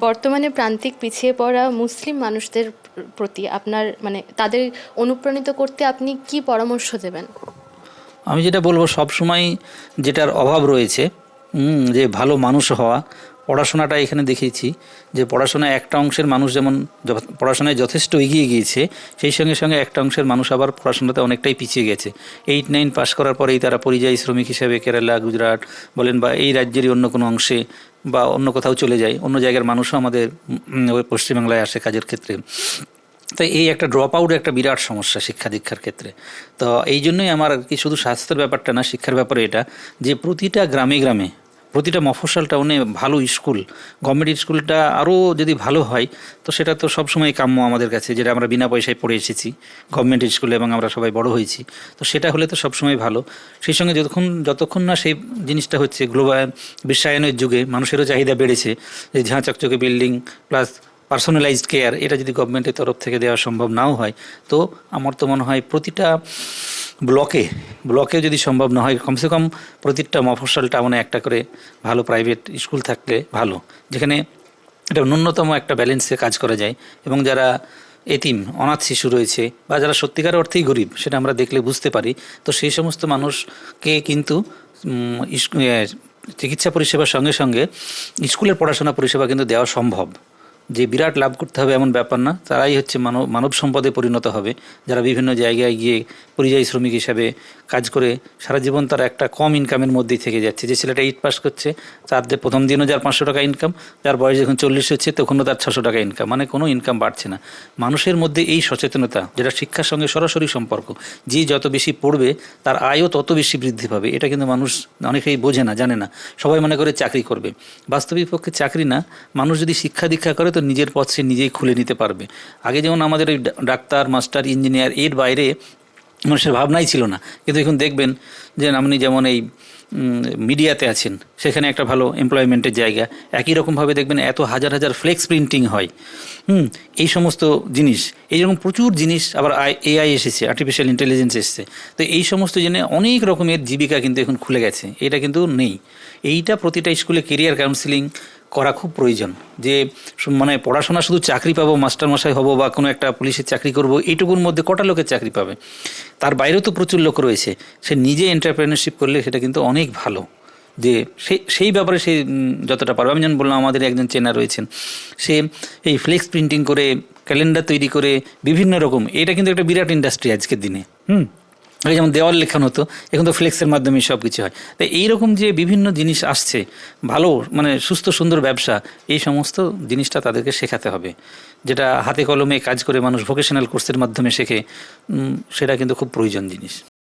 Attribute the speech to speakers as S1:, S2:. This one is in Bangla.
S1: বর্তমানে প্রান্তিক পিছিয়ে পড়া মুসলিম মানুষদের প্রতি আপনার মানে তাদের অনুপ্রাণিত করতে আপনি কি পরামর্শ দেবেন?
S2: আমি যেটা বলব, সবসময় যেটার অভাব রয়েছে যে ভালো মানুষ হওয়া পড়াশোনাটা এখানে দেখেছি যে পড়াশোনায় একটা অংশের মানুষ যেমন পড়াশোনায় যথেষ্ট এগিয়ে গিয়েছে, সেই সঙ্গে সঙ্গে একটা অংশের মানুষ আবার পড়াশোনাতে অনেকটাই পিছিয়ে গেছে। এইট নাইন পাশ করার পরেই তারা পরিযায়ী শ্রমিক হিসেবে কেরালা, গুজরাট বলেন বা এই রাজ্যেরই অন্য কোনো অংশে বা অন্য কোথাও চলে যায়, অন্য জায়গার মানুষও আমাদের পশ্চিমবাংলায় আসে কাজের ক্ষেত্রে। তো এই একটা ড্রপ আউট একটা বিরাট সমস্যা শিক্ষা দীক্ষার ক্ষেত্রে। তো এই জন্যই আমার আর কি শুধু স্বাস্থ্যের ব্যাপারটা না, শিক্ষার ব্যাপারে এটা যে প্রতিটা গ্রামে গ্রামে প্রতিটা মফস্বল টাউনে ভালো স্কুল। গভর্নমেন্ট স্কুলটা আরও যদি ভালো হয়, তো সেটা তো সবসময় কাম্য আমাদের কাছে, যেটা আমরা বিনা পয়সায় পড়ে এসেছি, গভর্নমেন্ট স্কুলে এবং আমরা সবাই বড় হয়েছি। তো সেটা হলে তো সবসময় ভালো। সেই সঙ্গে যতক্ষণ যতক্ষণ না সেই জিনিসটা হচ্ছে, গ্লোবাল বিশ্বায়নের যুগে মানুষেরও চাহিদা বেড়েছে, যে ঝাঁ চকচকে বিল্ডিং প্লাস পার্সোনালাইজড কেয়ার, এটা যদি গভর্নমেন্টের তরফ থেকে দেওয়া সম্ভব নাও হয়, তো আমার তো মনে হয় প্রতিটা ব্লকে ব্লকে যদি সম্ভব না হয়, কমসে কম প্রতিটা মফস্বল টাউনে একটা করে ভালো প্রাইভেট স্কুল থাকলে ভালো। যেখানে এটা ন্যূনতম একটা ব্যালেন্সে কাজ করা যায় এবং যারা এতিম, অনাথ শিশু রয়েছে বা যারা সত্যিকার অর্থেই গরিব, সেটা আমরা দেখলে বুঝতে পারি, তো সেই সমস্ত মানুষকে কিন্তু চিকিৎসা পরিষেবার সঙ্গে সঙ্গে স্কুলের পড়াশোনা পরিষেবা কিন্তু দেওয়া সম্ভব। যে বিরাট লাভ করতে হবে এমন ব্যাপার না, তারাই হচ্ছে মানব মানব সম্পদে পরিণত হবে। যারা বিভিন্ন জায়গায় গিয়ে পরিযায়ী শ্রমিক হিসাবে কাজ করে, সারা জীবন তার একটা কম ইনকামের মধ্যেই থেকে যাচ্ছে। যে ছেলেটা এইট পাস করছে, তার যে প্রথম দিনও যার পাঁচশো টাকা ইনকাম যার বয়স যখন চল্লিশ হচ্ছে, তখনও তার ছশো টাকা ইনকাম মানে কোনো ইনকাম বাড়ছে না। মানুষের মধ্যে এই সচেতনতা, যেটা শিক্ষার সঙ্গে সরাসরি সম্পর্ক, যে যত বেশি পড়বে, তার আয়ও তত বেশি বৃদ্ধি পাবে। এটা কিন্তু মানুষ অনেকেই বোঝে না, জানে না। সবাই মনে করে চাকরি করবে। বাস্তবিক পক্ষে চাকরি না। মানুষ যদি শিক্ষা দীক্ষা করে তো নিজের পথ সে নিজেই খুলে নিতে পারবে। আগে যেমন আমাদের ওই ডাক্তার, মাস্টার, ইঞ্জিনিয়ার এর বাইরে মানুষের ভাবনাই ছিল না। কিন্তু এখন দেখবেন যে আপনি যেমন এই মিডিয়াতে আছেন, সেখানে একটা ভালো এমপ্লয়মেন্টের জায়গা। একই রকমভাবে দেখবেন এত হাজার হাজার ফ্লেক্স প্রিন্টিং হয়। হুম, এই সমস্ত জিনিস, এই এইরকম প্রচুর জিনিস আবার আই এআই এসেছে আর্টিফিশিয়াল ইন্টেলিজেন্স এসেছে। তো এই সমস্ত জেনে অনেক রকমের জীবিকা কিন্তু এখন খুলে গেছে, এটা কিন্তু নেই। এইটা প্রতিটা স্কুলে কেরিয়ার কাউন্সিলিং করা খুব প্রয়োজন। যে মানে পড়াশোনা শুধু চাকরি পাবো, মাস্টারমশাই হব বা কোনো একটা পুলিশের চাকরি করব, এইটুকুর মধ্যে কটা লোকের চাকরি পাবে? তার বাইরেও তো প্রচুর লোক রয়েছে। সে নিজে এন্টারপ্রেনারশিপ করলে সেটা কিন্তু অনেক ভালো। যে সেই সেই ব্যাপারে সে যতটা পারবে। আমি যেমন বললাম, আমাদের একজন চেনা রয়েছেন। সে এই ফ্লেক্স প্রিন্টিং করে ক্যালেন্ডার তৈরি করে, বিভিন্ন রকম। এটা কিন্তু একটা বিরাট ইন্ডাস্ট্রি আজকের দিনে। হুম? আগে যেমন দেওয়াল লেখানো হতো, এখন তো ফ্লেক্সের মাধ্যমে সব কিছু হয়। তাই এইরকম যে বিভিন্ন জিনিস আসছে, ভালো মানে সুস্থ, সুন্দর ব্যবসা, এই সমস্ত জিনিসটা তাদেরকে শেখাতে হবে। যেটা হাতে কলমে কাজ করে মানুষ ভোকেশনাল কোর্সের মাধ্যমে শেখে সেটা কিন্তু খুব প্রয়োজন জিনিস।